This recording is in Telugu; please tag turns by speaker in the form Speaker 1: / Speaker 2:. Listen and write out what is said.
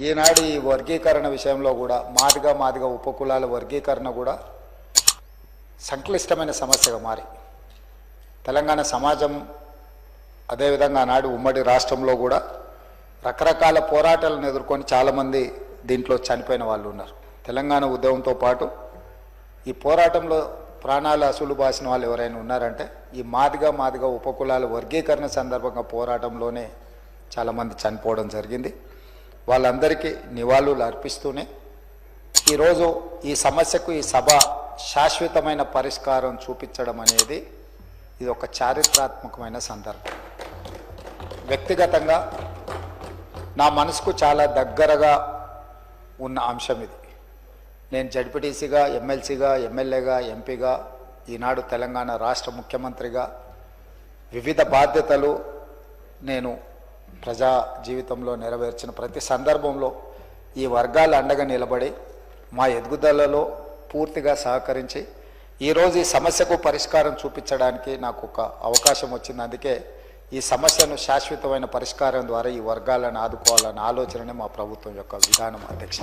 Speaker 1: ఈనాడు ఈ వర్గీకరణ విషయంలో కూడా మాదిగా మాదిగా ఉపకులాల వర్గీకరణ కూడా సంక్లిష్టమైన సమస్యగా మారి. తెలంగాణ సమాజం అదేవిధంగా నాడు ఉమ్మడి రాష్ట్రంలో కూడా రకరకాల పోరాటాలను ఎదుర్కొని చాలామంది దీంట్లో చనిపోయిన వాళ్ళు ఉన్నారు. తెలంగాణ ఉద్యమంతో పాటు ఈ పోరాటంలో ప్రాణాలు అసలు బాసిన వాళ్ళు ఎవరైనా ఉన్నారంటే ఈ మాదిగా మాదిగా ఉపకులాల వర్గీకరణ సందర్భంగా పోరాటంలోనే చాలామంది చనిపోవడం జరిగింది. వాళ్ళందరికీ నివాళులు అర్పిస్తూనే ఈరోజు ఈ సమస్యకు ఈ సభ శాశ్వతమైన పరిష్కారం చూపించడం అనేది ఇది ఒక చారిత్రాత్మకమైన సందర్భం. వ్యక్తిగతంగా నా మనసుకు చాలా దగ్గరగా ఉన్న అంశం ఇది. నేను జడ్పీటీసీగా ఎమ్మెల్సీగా ఎమ్మెల్యేగా ఎంపీగా ఈనాడు తెలంగాణ రాష్ట్ర ముఖ్యమంత్రిగా వివిధ బాధ్యతలు నేను ప్రజా జీవితంలో నెరవేర్చిన ప్రతి సందర్భంలో ఈ వర్గాల అండగా నిలబడి మా ఎదుగుదలలో పూర్తిగా సహకరించి ఈరోజు ఈ సమస్యకు పరిష్కారం చూపించడానికి నాకు ఒక అవకాశం వచ్చింది. అందుకే ఈ సమస్యను శాశ్వతమైన పరిష్కారం ద్వారా ఈ వర్గాలను ఆదుకోవాలన్న ఆలోచననే మా ప్రభుత్వం యొక్క విధానం అధ్యక్ష